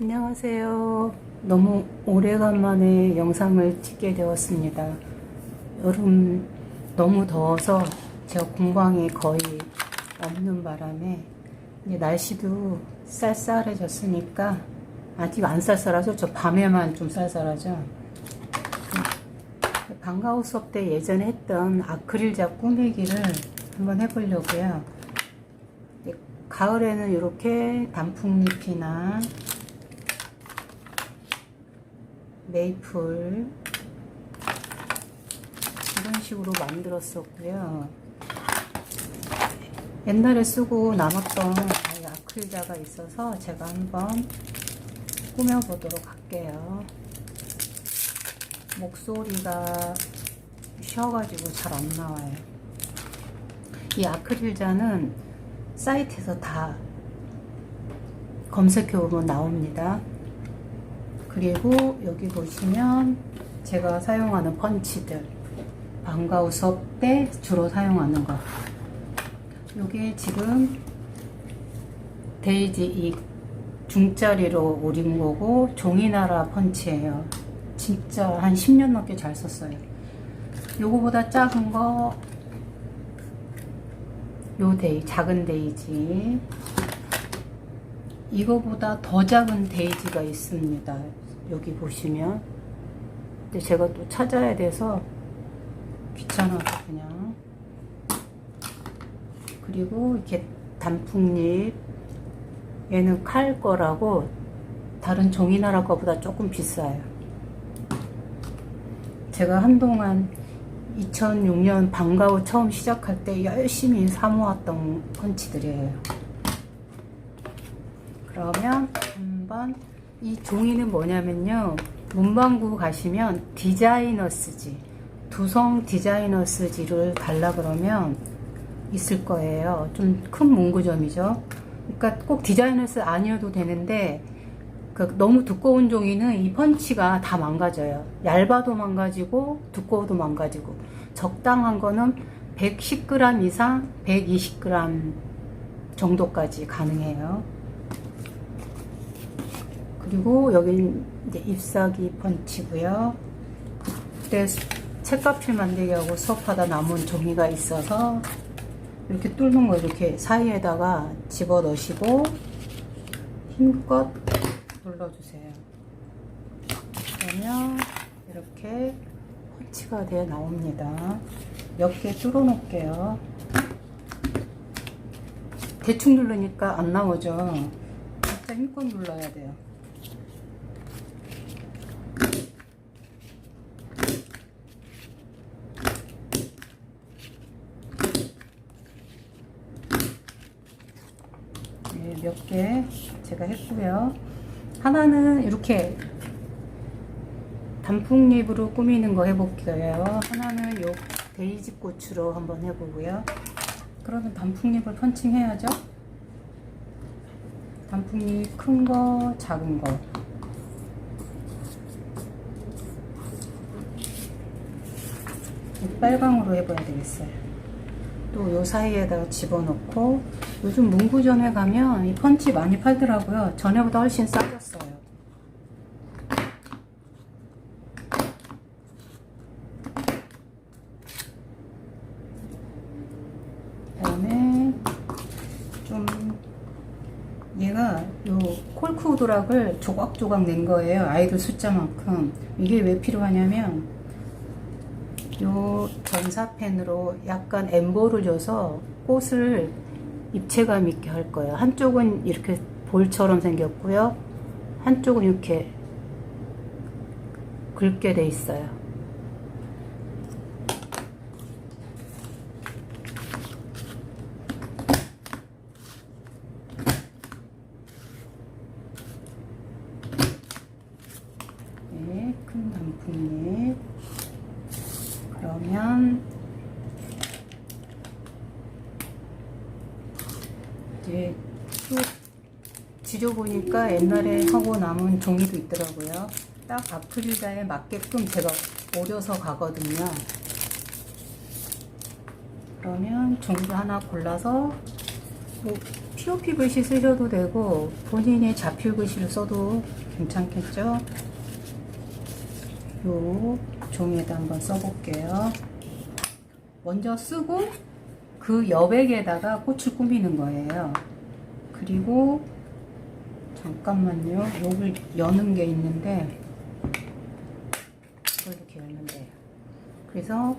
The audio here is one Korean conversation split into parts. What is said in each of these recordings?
안녕하세요. 너무 오래간만에 영상을 찍게 되었습니다. 여름 너무 더워서 제가 공방이 거의 없는 바람에 날씨도 쌀쌀해졌으니까 아직 안 쌀쌀하죠? 저 밤에만 좀 쌀쌀하죠? 방과후 수업 때 예전에 했던 아크릴자 꾸미기를 한번 해보려고요. 가을에는 이렇게 단풍잎이나 메이플 이런 식으로 만들었었고요. 옛날에 쓰고 남았던 이 아크릴자가 있어서 제가 한번 꾸며보도록 할게요. 목소리가 쉬어가지고 잘 안 나와요. 이 아크릴자는 사이트에서 다 검색해보면 나옵니다. 그리고 여기 보시면 제가 사용하는 펀치들 방과후 수업 때 주로 사용하는 거. 요게 지금 데이지 이 중짜리로 오린 거고 종이나라 펀치예요. 진짜 한 10년 넘게 잘 썼어요. 요거보다 작은 거 요 데이 작은 데이지. 이거보다 더 작은 데이지가 있습니다. 여기 보시면. 근데 제가 또 찾아야 돼서 귀찮아서 그냥. 그리고 이렇게 단풍잎. 얘는 칼 거라고 다른 종이나라 거보다 조금 비싸요. 제가 한동안 2006년 방과후 처음 시작할 때 열심히 사모았던 펀치들이에요. 그러면 한번 이 종이는 뭐냐면요. 문방구 가시면 디자이너스지 두성 디자이너스지를 달라 그러면 있을 거예요. 좀 큰 문구점이죠. 그러니까 꼭 디자이너스 아니어도 되는데 그 너무 두꺼운 종이는 이 펀치가 다 망가져요. 얇아도 망가지고 두꺼워도 망가지고 적당한 거는 110g 이상 120g 정도까지 가능해요. 그리고 여기는 이제 잎사귀 펀치고요. 그때 책가필 만들기 하고 수업하다 남은 종이가 있어서 이렇게 뚫는 거 이렇게 사이에다가 집어 넣으시고 힘껏 눌러주세요. 그러면 이렇게 펀치가 되어 나옵니다. 몇 개 뚫어 놓을게요. 대충 누르니까 안 나오죠. 진짜 힘껏 눌러야 돼요. 개 제가 했고요. 하나는 이렇게 단풍잎으로 꾸미는 거 해볼게요. 하나는 요 데이지 꽃으로 한번 해보고요. 그러면 단풍잎을 펀칭해야죠. 단풍잎 큰 거, 작은 거. 빨강으로 해봐야 되겠어요. 또 요 사이에다가 집어넣고 요즘 문구점에 가면 이 펀치 많이 팔더라고요. 전에보다 훨씬 싸졌어요. 그다음에 좀 얘가 요 콜크 우드락을 조각조각 낸 거예요. 아이들 숫자만큼. 이게 왜 필요하냐면 요 전사펜으로 약간 엠보를 줘서 꽃을 입체감 있게 할 거예요. 한쪽은 이렇게 볼처럼 생겼고요. 한쪽은 이렇게 굵게 돼 있어요. 네, 큰 단풍잎. 그러면 이제 또 지져보니까 옛날에 하고 남은 종이도 있더라고요. 딱 아크릴자에 맞게끔 제가 오려서 가거든요. 그러면 종이를 하나 골라서 뭐 POP 글씨 쓰셔도 되고 본인이 자필 글씨를 써도 괜찮겠죠? 요 종이에다 한번 써볼게요. 먼저 쓰고 그 여백에다가 꽃을 꾸미는 거예요. 그리고 잠깐만요. 요걸 여는 게 있는데 이걸 이렇게 열면 돼요. 그래서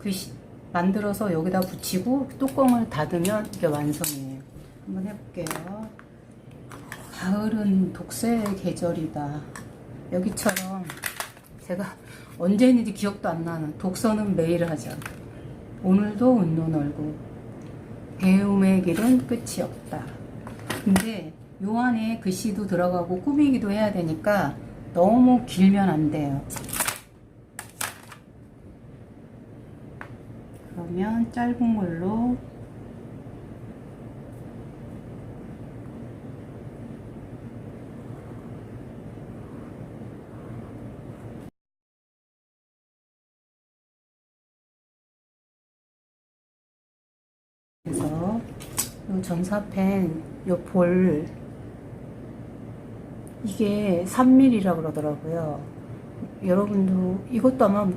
글씨 만들어서 여기다 붙이고 뚜껑을 닫으면 이게 완성이에요. 한번 해볼게요. 가을은 독서의 계절이다. 여기처럼 제가 언제 했는지 기억도 안 나는 독서는 매일 하자. 오늘도 운도 놀고 배움의 길은 끝이 없다. 근데 요 안에 글씨도 들어가고 꾸미기도 해야 되니까 너무 길면 안 돼요. 그러면 짧은 걸로 그래서 요 전사펜 요볼 이게 3mm라 그러더라고요. 여러분도 이것도 아마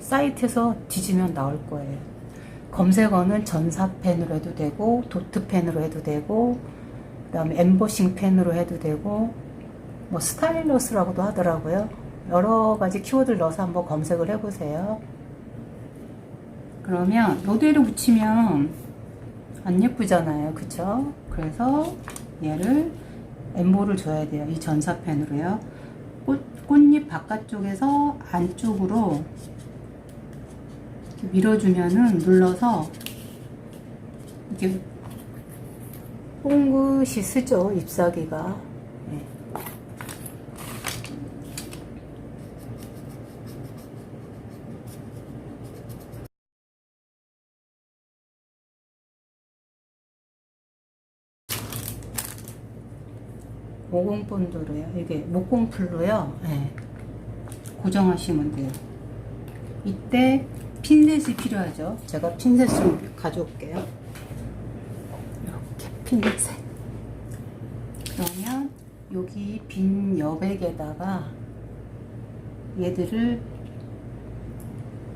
사이트에서 뒤지면 나올 거예요. 검색어는 전사펜으로 해도 되고 도트펜으로 해도 되고 그다음에 엠보싱 펜으로 해도 되고 뭐 스타일러스라고도 하더라고요. 여러 가지 키워드를 넣어서 한번 검색을 해보세요. 그러면 모델을 붙이면 안 예쁘잖아요. 그쵸? 그래서 얘를 엠보를 줘야 돼요. 이 전사펜으로요. 꽃, 꽃잎 바깥쪽에서 안쪽으로 이렇게 밀어주면은 눌러서 이게 뽕긋이 쓰죠. 잎사귀가. 네. 모공본드로요. 이게 목공풀로요. 네. 고정하시면 돼요. 이때 핀셋이 필요하죠. 제가 핀셋 좀 가져올게요. 이렇게 핀셋. 그러면 여기 빈 여백에다가 얘들을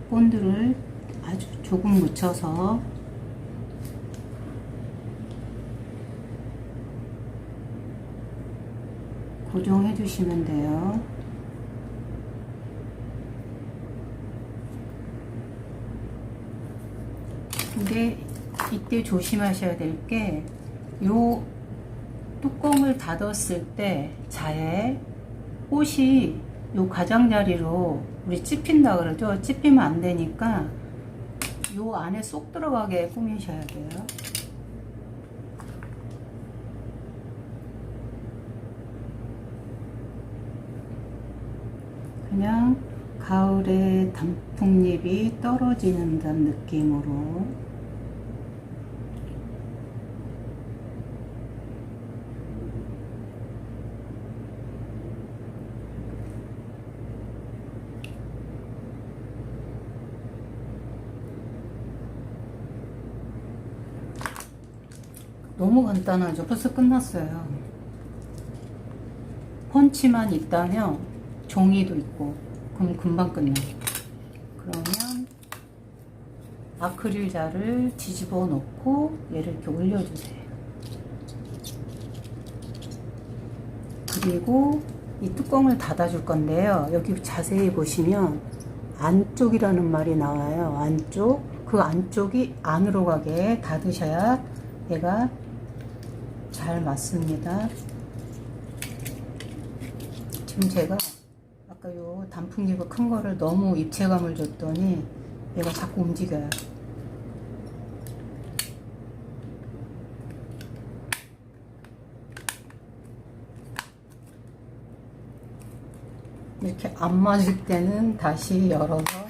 본드를 아주 조금 묻혀서 고정해 주시면 돼요. 근데 이때 조심하셔야 될 게 요 뚜껑을 닫았을 때 자에 꽃이 요 가장자리로 우리 찝힌다 그러죠. 찝히면 안 되니까 요 안에 쏙 들어가게 꾸미셔야 돼요. 그냥 가을에 단풍잎이 떨어지는 듯한 느낌으로 너무 간단하죠. 벌써 끝났어요. 펀치만 있다면 종이도 있고 그럼 금방 끝나요. 그러면 아크릴 자를 뒤집어 놓고 얘를 이렇게 올려주세요. 그리고 이 뚜껑을 닫아줄 건데요. 여기 자세히 보시면 안쪽이라는 말이 나와요. 안쪽. 그 안쪽이 안으로 가게 닫으셔야 얘가 잘 맞습니다. 지금 제가 아까 요 단풍잎을 큰 거를 너무 입체감을 줬더니 얘가 자꾸 움직여요. 이렇게 안 맞을 때는 다시 열어서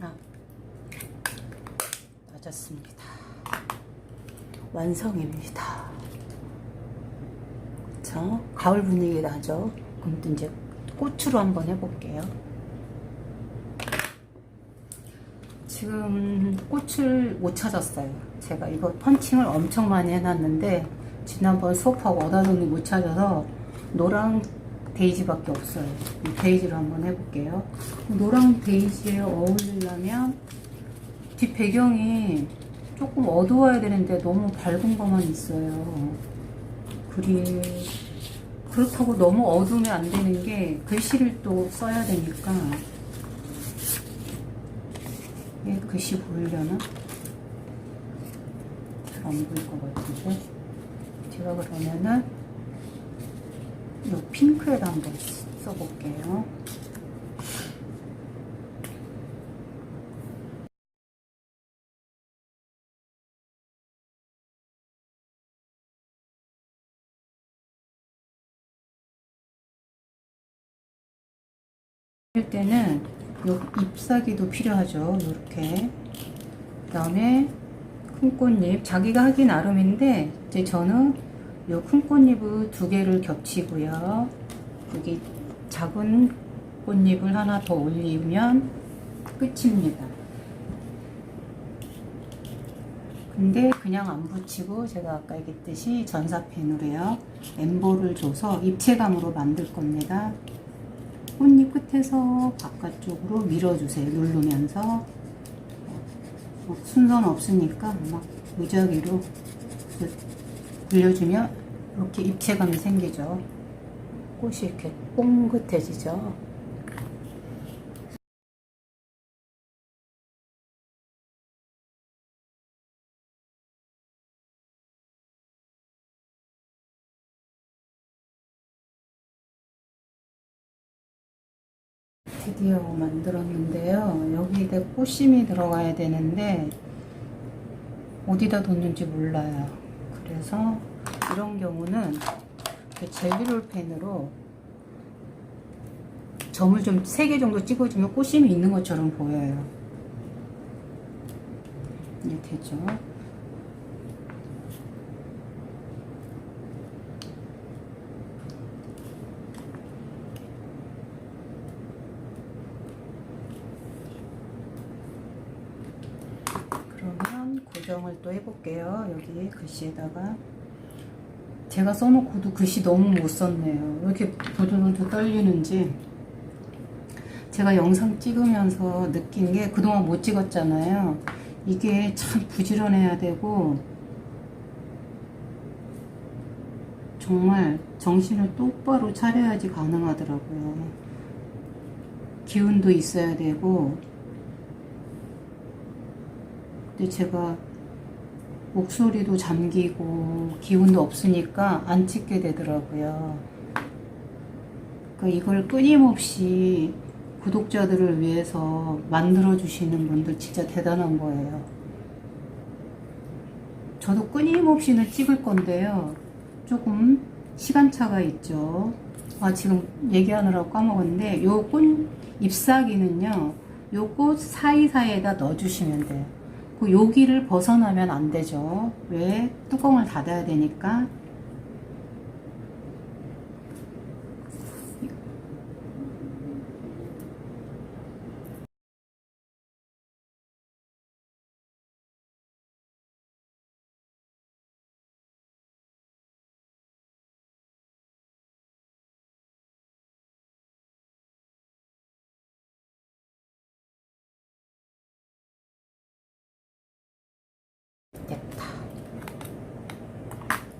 아, 맞았습니다. 완성입니다. 가을 분위기 나죠? 그럼 또 이제 꽃으로 한번 해볼게요. 자, 지금 꽃을 못 찾았어요. 제가 이거 펀칭을 엄청 많이 해놨는데 지난번 수업하고 얻어놓니 못 찾아서 노랑 데이지밖에 없어요. 이 데이지를 한번 해볼게요. 노랑 데이지에 어울리려면 뒷 배경이 조금 어두워야 되는데 너무 밝은 것만 있어요. 글이 그렇다고 너무 어두우면 안 되는 게 글씨를 또 써야 되니까 얘 글씨 보이려나? 잘 안 보일 것 같은데 제가 그러면은 이 핑크에다 한번 써볼게요. 할 때는 요 잎사귀도 필요하죠. 이렇게. 그다음에 큰 꽃잎 자기가 하기 나름인데 이제 저는 요 큰 꽃잎을 두 개를 겹치고요. 여기 작은 꽃잎을 하나 더 올리면 끝입니다. 근데 그냥 안 붙이고 제가 아까 얘기했듯이 전사펜으로요. 엠보를 줘서 입체감으로 만들 겁니다. 꽃잎 끝에서 바깥쪽으로 밀어주세요. 누르면서 어, 순서는 없으니까 막 무작위로 굴려주면 이렇게 입체감이 생기죠. 꽃이 이렇게 뽕긋해지죠. 드디어 만들었는데요. 여기에 꽃심이 들어가야 되는데 어디다 뒀는지 몰라요. 그래서 이런 경우는 이렇게 젤리롤 펜으로 점을 좀 3개 정도 찍어주면 꽃심이 있는 것처럼 보여요. 이게 되죠. 고정을 또 해볼게요. 여기 글씨에다가 제가 써놓고도 글씨 너무 못 썼네요. 왜 이렇게 부들부들 떨리는지 제가 영상 찍으면서 느낀 게 그동안 못 찍었잖아요. 이게 참 부지런해야 되고 정말 정신을 똑바로 차려야지 가능하더라고요. 기운도 있어야 되고 근데 제가 목소리도 잠기고 기운도 없으니까 안 찍게 되더라고요. 그러니까 이걸 끊임없이 구독자들을 위해서 만들어 주시는 분들 진짜 대단한 거예요. 저도 끊임없이는 찍을 건데요. 조금 시간차가 있죠. 아, 지금 얘기하느라고 까먹었는데, 요 꽃 잎사귀는요, 요 꽃 사이사이에다 넣어주시면 돼요. 그 여기를 벗어나면 안 되죠. 왜? 뚜껑을 닫아야 되니까.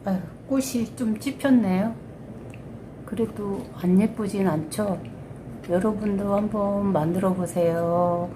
아유, 꽃이 좀 찝혔네요. 그래도 안 예쁘진 않죠? 여러분도 한번 만들어 보세요.